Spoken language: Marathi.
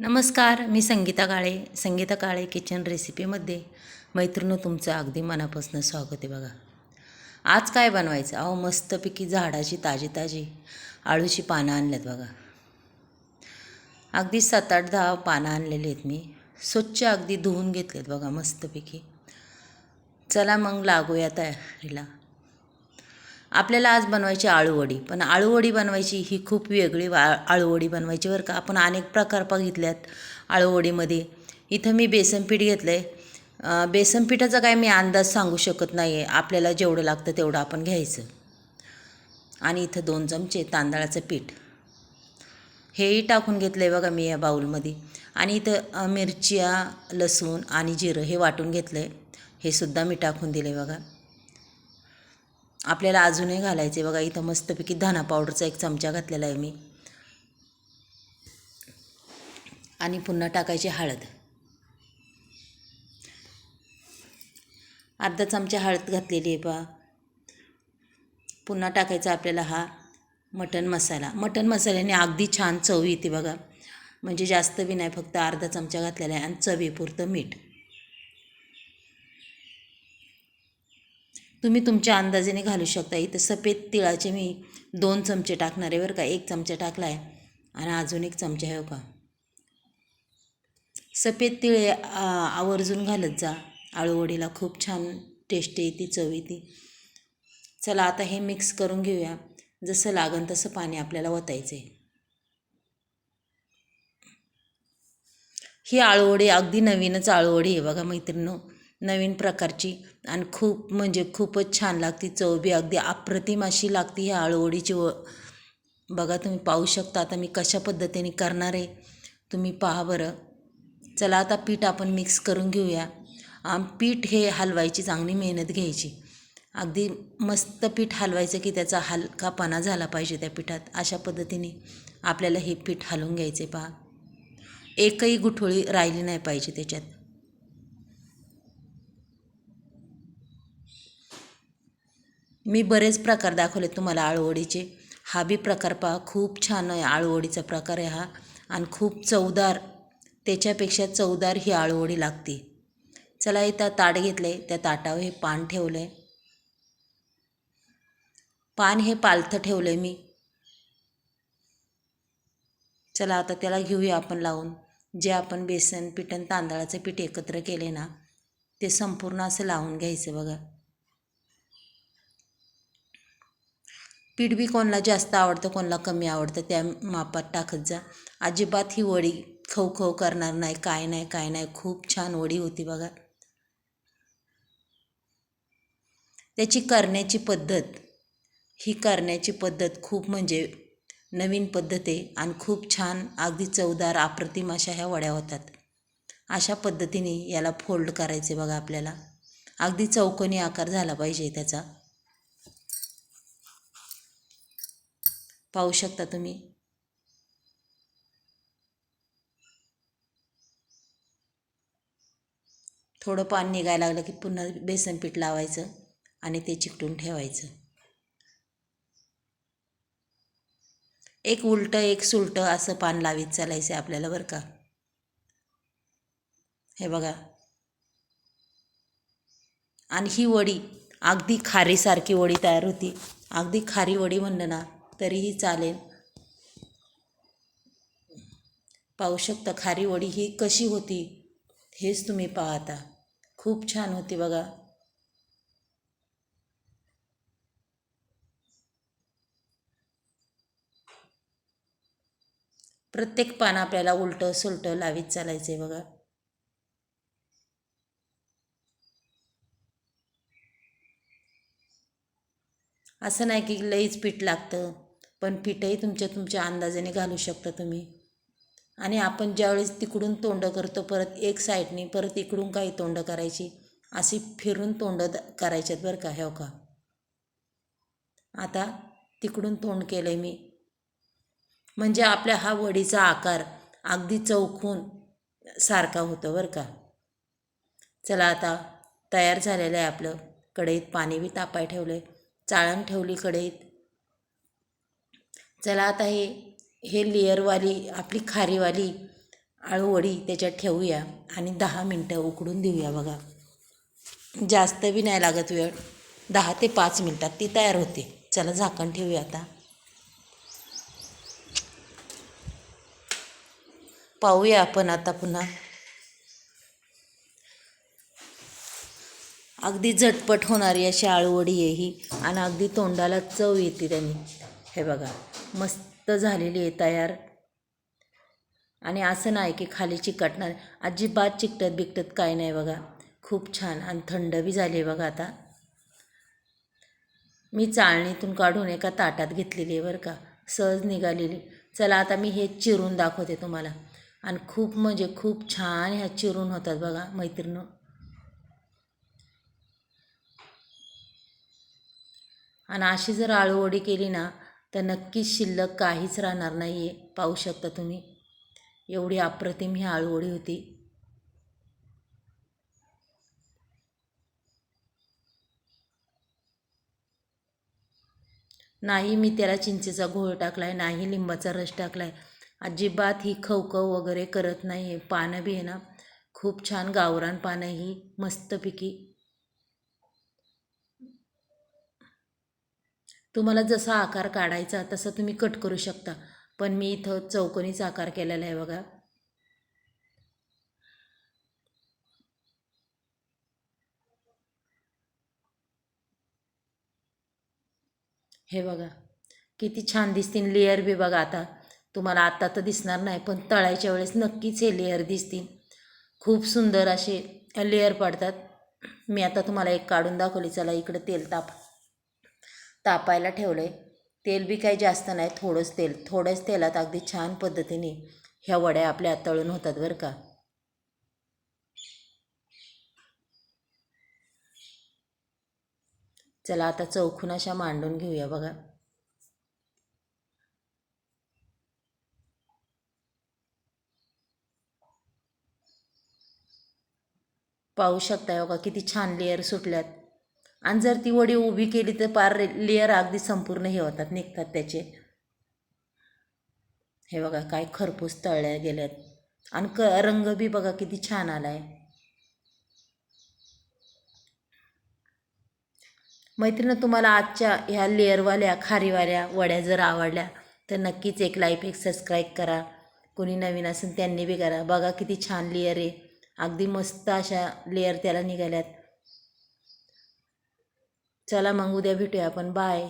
नमस्कार मी संगीता काळे संगीता काळे किचन रेसिपीमध्ये मैत्रिणी तुमचं अगदी मनापासून स्वागत आहे बघा. आज काय बनवायचं? अहो मस्तपैकी झाडाची ताजी ताजी आळूची पानं आणल्यात बघा. अगदी सात आठ दहा पानं आणलेली आहेत मी. स्वच्छ अगदी धुवून घेतलेत बघा मस्तपैकी. चला मग लागूया तयारीला. आपल्याला आज बनवायची आळूवडी. पण आळूवडी बनवायची ही खूप वेगळी वा आळूवडी बनवायची बरं का. आपण अनेक प्रकार बघितल्यात आळूवडीमध्ये. इथं मी बेसनपीठ घेतलं आहे बेसन पिठाचा काय मी अंदाज सांगू शकत नाही आहे आपल्याला जेवढं लागतं तेवढं आपण घ्यायचं. आणि इथं दोन चमचे तांदळाचं पीठ. हेही टाकून घेतलं आहे बघा मी या बाऊलमध्ये आणि इथं मिरच्या लसूण आणि जिरं हे वाटून घेतलं आहे हे सुद्धा मी टाकून दिलं आहे बघा. आपल्याला अजूनही घालायचे. बघा इथं मस्तपैकी धना पावडरचा एक चमचा घातलेला आहे मी. आणि पुन्हा टाकायची हळद. अर्धा चमचा हळद घातलेली आहे पा पुन्हा टाकायचा आपल्याला हा मटन मसाला. मटन मसाल्याने अगदी छान चव येते बघा. म्हणजे जास्त बी नाही फक्त अर्धा चमचा घातलेला आहे आणि चवीपुरतं मीठ. तुम्ही तुमच्या अंदाजाने घालू शकता. इथं सफेद तिळाचे मी दोन चमचे टाकणार आहे बरं का. एक चमचा टाकला आहे आणि अजून एक चमचा आहे हो का. सफेद तिळे आवर्जून घालत जा. आळूवडीला खूप छान टेस्ट येते चव येते. चला आता हे मिक्स करून घेऊया. जसं लागन तसं पाणी आपल्याला ओतायचं आहे ही आळूवडी अगदी नवीनच आळूवडी आहे बघा मैत्रिणी नवीन प्रकारची आणि खूप म्हणजे खूपच छान लागती चव बी अगदी अप्रतिम अशी लागती ह्या आळूवडीची व. बघा तुम्ही पाहू शकता आता मी कशा पद्धतीने करणार आहे. तुम्ही पहा बरं. चला आता पीठ आपण मिक्स करून घेऊया. पीठ हे हलवायची चांगली मेहनत घ्यायची. अगदी मस्त पीठ हलवायचं की त्याचा हलकापणा झाला पाहिजे त्या पिठात. अशा पद्धतीने आपल्याला हे पीठ हलवून घ्यायचे पहा. एकही गुठोळी राहिली नाही पाहिजे त्याच्यात. मी बरेच प्रकार दाखवले तुम्हाला आळूवडीचे. हा बी प्रकार पहा खूप छान आहे आळूवडीचा प्रकार आहे हा. आणि खूप चवदार त्याच्यापेक्षा चवदार ही आळूवडी लागते. चला इथं ताट घेतलं आहे त्या ताटावर हे पान ठेवलं आहे पान हे पालथं ठेवलं आहे मी. चला आता त्याला घेऊया आपण लावून. जे आपण बेसन पीठ आणि तांदळाचं पीठ एकत्र केले ना ते संपूर्ण असं लावून घ्यायचं बघा. पीठ बी कोणाला जास्त आवडतं कोणाला कमी आवडतं त्या मापात टाकत जा. अजिबात ही वडी खव खव करणार नाही काय नाही काय नाही. खूप छान वडी होती बघा. त्याची करण्याची पद्धत ही करण्याची पद्धत खूप म्हणजे नवीन पद्धत आहे आणि खूप छान अगदी चवदार अप्रतिम अशा ह्या वड्या होतात. अशा पद्धतीने याला फोल्ड करायचे बघा आपल्याला. अगदी चौकोनी आकार झाला पाहिजे त्याचा. पाहू शकता तुम्ही. थोडं पाणी निघायला लागलं की पुन्हा बेसन पीठ लावायचं आणि ते चिकटून ठेवायचं. एक उलटं एक सुलटं असं पान लावीत चालायचं आपल्याला बरं का. हे बघा. आणि ही वडी अगदी खारीसारखी वडी तयार होती. अगदी खारी वडी म्हणलं ना तरीही चालेल. पाहू शकता खारी वडी ही कशी होती हेच तुम्ही पाहता. खूप छान होती बघा. प्रत्येक पान आपल्याला उलटं सुलटं लावीत चालायचं आहे बघा. असं नाही की लईच पीठ लागतं. पण पीठही तुमच्या तुमच्या अंदाजाने घालू शकता तुम्ही. आणि आपण ज्यावेळेस तिकडून तोंड करतो परत एक साईडने परत इकडून काही तोंड करायची अशी फिरून तोंड करायच्यात बरं का ह्यो का? आता तिकडून तोंड केलं आहे मी. म्हणजे आपल्या हा वडीचा आकार अगदी चौकून सारखा होतो बरं का? चला आता तयार झालेलं आहे आपलं. कढईत पाणी बी तापाय ठेवलं आहे चाळण ठेवली कढईत. चला आता हे हे लेअरवाली आपली खारीवाली आळूवडी त्याच्यात ठेवूया आणि दहा मिनटं उकडून देऊया बघा. जास्त बी नाही लागत वेळ. दहा ते पाच मिनटात ती तयार होते. चला झाकण ठेवूया आता. पाहूया आपण आता पुन्हा. अगदी झटपट होणारी अशी आळूवडी आहे ही आणि अगदी तोंडाला चव येते त्यांनी. हे बघा. मस्त झालेली आहे तयार. आणि असं नाही की खाली चिकटणार अजिबात चिकटत बिकटत काय नाही बघा. खूप छान आणि थंड बी झाली आहे बघा आता. मी चाळणीतून काढून एका ताटात घेतलेली आहे बरं का. सहज निघालेली. चला आता मी हे चिरून दाखवते तुम्हाला. आणि खूप म्हणजे खूप छान ह्या चिरून होतात बघा मैत्रिणी. आणि अशी जर आळूवडी केली ना तर नक्कीच शिल्लक काहीच राहणार नाही आहे पाहू शकता तुम्ही. एवढी अप्रतिम ही आळूवडी होती. नाही मी त्याला चिंचेचा घोळ टाकला आहे नाही लिंबाचा रस टाकला आहे अजिबात ही खवखव वगैरे करत नाही आहे पानं बी आहे ना खूप छान गावरान पानं ही मस्तपैकी. तुम्हाला जसा आकार काढायचा तसा तुम्ही कट करू शकता. पण मी इथं चौकोनीचा आकार केलेला आहे बघा. हे बघा. किती छान दिसतील लेअर बी बघा आता. तुम्हाला आत्ता तर दिसणार नाही पण तळायच्या वेळेस नक्कीच हे लेअर दिसतील. खूप सुंदर असे लेअर पडतात. मी आता तुम्हाला एक काढून दाखवली. चला इकडे तेल ताप. तापायला ठेवलं आहे तेल बी काही जास्त नाही थोडंच तेल. थोड्याच तेलात अगदी छान पद्धतीने ह्या वड्या आपल्या तळून होतात बरं का. चला आता चौखून अशा मांडून घेऊया बघा. पाहू शकताय हो बघा किती छान लेअर सुटल्यात. आणि जर ती वडी उभी केली तर पार लेअर अगदी संपूर्ण हे होतात निघतात त्याचे. हे बघा काय खरपूस तळल्या गेल्यात. आणि क रंग बी बघा किती छान आला आहे मैत्रिणी तुम्हाला आजच्या ह्या लेअरवाल्या खारीवाल्या वड्या जर आवडल्या तर नक्कीच एक लाईफ एक सबस्क्राईब करा. कोणी नवीन असेल त्यांनी बी करा. बघा किती छान लेअर आहे. अगदी मस्त अशा लेअर त्याला निघाल्यात. चला मग उद्या भेटूया आपण. बाय